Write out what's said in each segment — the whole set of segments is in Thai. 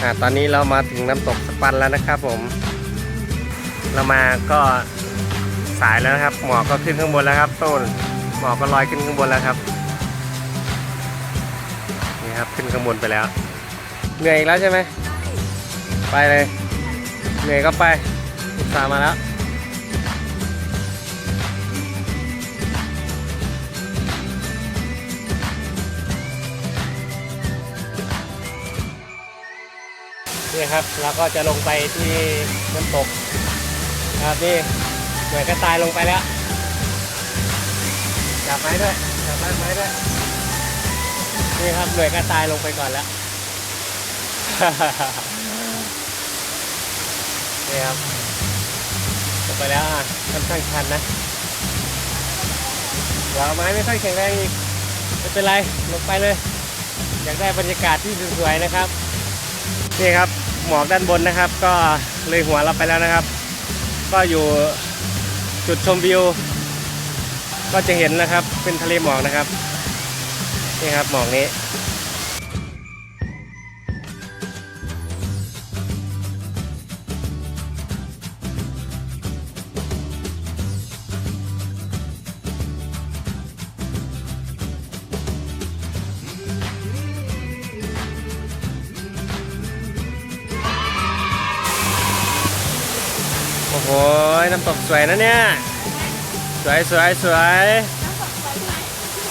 อ่าตอนนี้เรามาถึงน้ำตกสปันแล้วนะครับผม เรามาก็สายแล้วนะครับ หมอกก็ขึ้นข้างบนแล้วครับต้นหมอกก็ลอยขึ้นข้างบนแล้วครับ นี่ครับขึ้นข้างบนไปแล้ว เหนื่อยอีกแล้วใช่ไหมไปเลย เหนื่อยก็ไปอุตส่าห์มาแล้ว นี่ครับเราก็จะลงไปที่น้ำตกครับนี่เหน่วยกระต่ายลงไปแล้วจับไม้ด้วยจับไม้ไม้ด้วยนี่ครับหน่วยกระต่ายลงไปก่อนแล้วนี่ครับลงไปแล้วอะค่อนข้างชันนะเดี๋ยวไม้ไม่ค่อยแข็งแรงอีกไม่เป็นไรลงไปเลย อยากได้บรรยากาศที่สวยๆนะครับนี่ครับ หมอกด้านบนนะครับ ก็เลยหัวเราไปแล้วนะครับ ก็อยู่จุดชมวิว ก็จะเห็นนะครับเป็นทะเลหมอกนะครับนี่ครับหมอกนี้ โอ้โห น้ำตกสวยนะเนี่ย สวยสวยสวย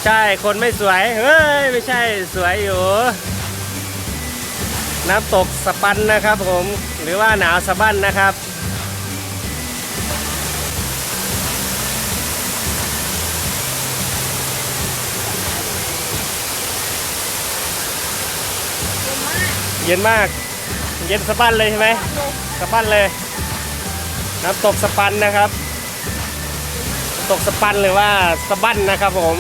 ใช่ คนไม่สวย เฮ้ย ไม่ใช่ สวยอยู่ น้ำตกสปันนะครับผม หรือว่าหนาวสะบั้นนะครับเย็นมาก เย็นสะบั้นเลยใช่ไหมสะบั้นเลย น้ำตกสปันนะครับ ตกสปันหรือว่าสบั้นนะครับผม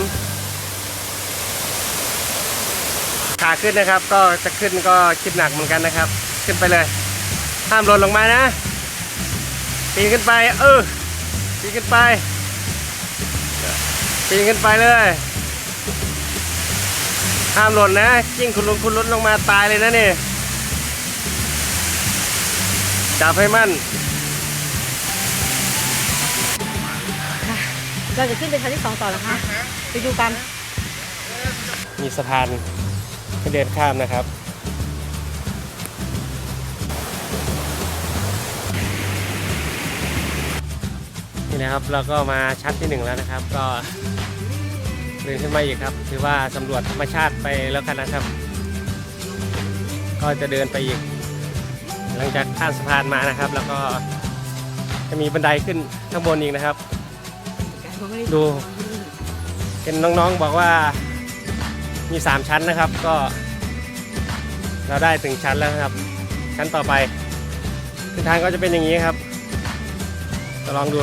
ขาขึ้นนะครับ ก็จะขึ้นก็คิดหนักเหมือนกันนะครับ ขึ้นไปเลย ห้ามหล่นลงมานะปีนขึ้นไป เออปีนขึ้นไปปีนขึ้นไปเลยห้ามหล่นนะยิ่งคุณลุนคุณลุนลงมาตายเลยนะนี่จับให้มั่น เราจะขึ้นไปชั้นที่สองต่อนะคะไปดูกัน มีสะพานให้เดินข้ามนะครับ นี่นะครับเราก็มาชั้นที่หนึ่งแล้วนะครับ ก็เดินขึ้นมาอีกครับ ถือว่าสำรวจธรรมชาติไปแล้วกันนะครับ ก็จะเดินไปอีก หลังจากข้ามสะพานมานะครับ แล้วก็จะมีบันไดขึ้นข้างบนอีกนะครับ ดูเห็นน้องๆบอกว่ามี 3 ชั้นนะครับ ก็เราได้ถึงชั้นแล้วครับ ชั้นต่อไปทิศทางก็จะเป็นอย่างนี้ครับก็ลองดู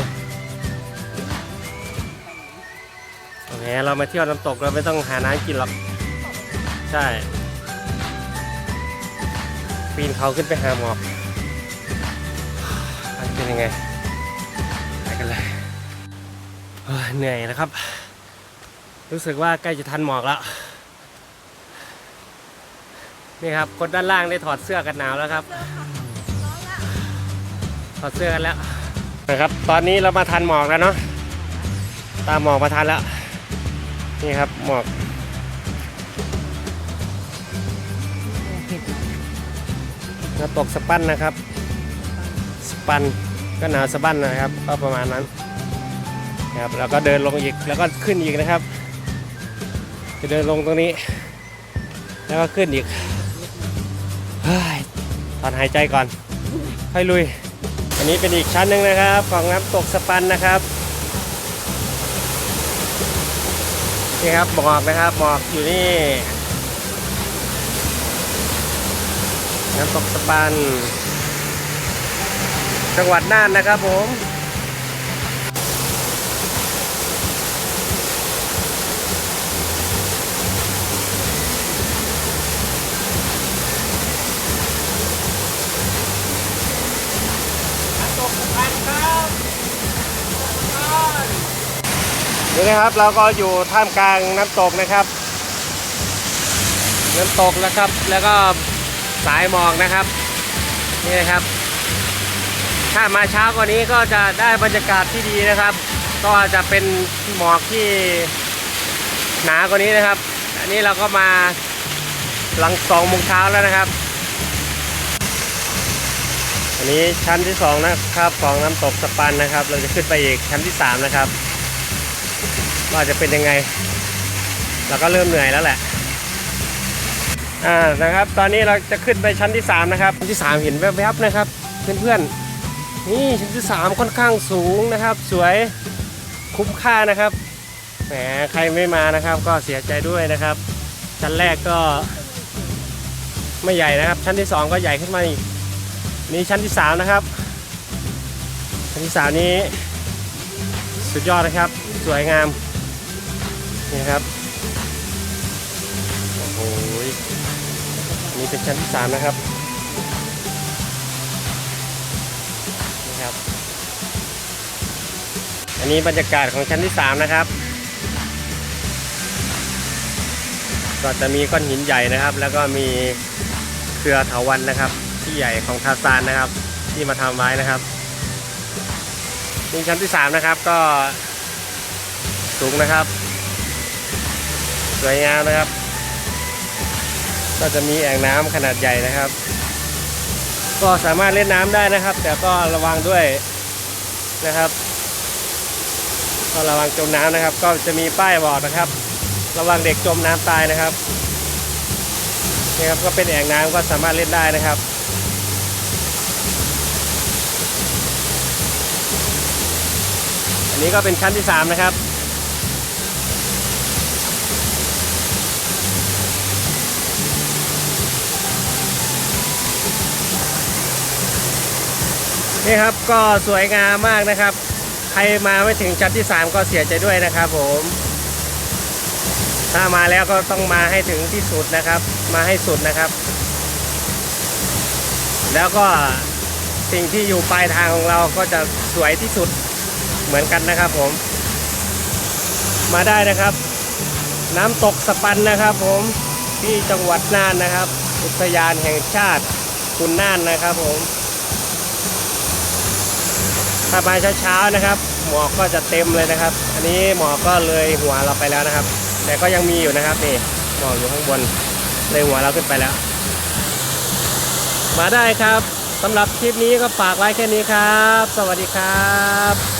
โอเคเรามาเที่ยวน้ำตกเราไม่ต้องหาน้ำกินหรอกใช่ ปีนเขาขึ้นไปหาหมอกเป็นยังไงไปกันเลย เหนื่อยนะครับ รู้สึกว่าใกล้จะทันหมอกแล้ว นี่ครับ คนด้านล่างได้ถอดเสื้อกันหนาวแล้วครับ ถอดเสื้อกันแล้วนะครับ ตอนนี้เรามาทันหมอกแล้วเนาะ ตามหมอกมาทันแล้ว นี่ครับหมอกน้ำตกสปันนะครับ สปันก็หนาวสะบั้นนะครับ ก็ประมาณนั้น นะครับแล้วก็เดินลงอีกแล้วก็ขึ้นอีกนะครับ จะเดินลงตรงนี้ แล้วก็ขึ้นอีกเฮ้ยถอนหายใจก่อนค่อยลุย อันนี้เป็นอีกชั้นหนึ่งนะครับของน้ำตกสปันนะครับนี่ครับหมอกนะครับหมอกอยู่นี่น้ำตกสปัน จังหวัดน่านนะครับผม นี่นะครับเราก็อยู่ท่ามกลางน้ำตกนะครับ น้ำตกนะครับแล้วก็สายหมอกนะครับนี่นะครับ ถ้ามาเช้ากว่านี้ก็จะได้บรรยากาศที่ดีนะครับ ก็จะเป็นหมอกที่หนากว่านี้นะครับ อันนี้เราก็มาหลังสองโมงเช้าแล้วนะครับอันนี้ชั้นที่สองนะครับของน้ำตกสปันนะครับ เราจะขึ้นไปอีกชั้นที่สามนะครับ ว่าจะเป็นยังไง เราก็เริ่มเหนื่อยแล้วแหละอ่านะครับ ตอนนี้เราจะขึ้นไปชั้นที่สามนะครับชั้นที่สามเห็นแวบๆนะครับ เพื่อนๆนี่ชั้นที่สามค่อนข้างสูงนะครับ สวยคุ้มค่านะครับแหมใครไม่มานะครับ ก็เสียใจด้วยนะครับ ชั้นแรกก็ไม่ใหญ่นะครับ ชั้นที่สองก็ใหญ่ขึ้นมาอีกนี่ชั้นที่สามนะครับ ชั้นที่สามนี้สุดยอดนะครับ สวยงาม นี่นะครับ โอ้โหนี่เป็นชั้นที่สามนะครับ นี่ครับ อันนี้บรรยากาศของชั้นที่สามนะครับ ก็จะมีก้อนหินใหญ่นะครับ แล้วก็มีเครือเถาวันนะครับ ที่ใหญ่ของทาซานนะครับ ที่มาทำไว้นะครับนี่ชั้นที่สามนะครับก็สูงนะครับ วยงามนะครับ ก็จะมีแอ่งน้ำขนาดใหญ่นะครับ ก็สามารถเล่นน้ำได้นะครับ แต่ก็ระวังด้วยนะครับก็ระวังจมน้ำนะครับ ก็จะมีป้ายบอกนะครับ ระวังเด็กจมน้ำตายนะครับนี่ครับก็เป็นแอ่งน้ำก็สามารถเล่นได้นะครับอันนี้ก็เป็นชั้นที่สามนะครับ นี่ครับก็สวยงามมากนะครับ ใครมาไม่ถึงชั้นที่ 3 ก็เสียใจด้วยนะครับผม ถ้ามาแล้วก็ต้องมาให้ถึงที่สุดนะครับ มาให้สุดนะครับ แล้วก็สิ่งที่อยู่ปลายทางของเราก็จะสวยที่สุดเหมือนกันนะครับผม มาได้นะครับ น้ำตกสปันนะครับผมที่จังหวัดน่านนะครับ อุทยานแห่งชาติคุณน่านนะครับผม ถ้ามาเช้าๆนะครับ หมอกก็จะเต็มเลยนะครับ อันนี้หมอกก็เลยหัวเราไปแล้วนะครับ แต่ก็ยังมีอยู่นะครับนี่หมอกอยู่ข้างบนเลยหัวเราขึ้นไปแล้ว มาได้ครับสำหรับคลิปนี้ก็ฝากไว้แค่นี้ครับ สวัสดีครับ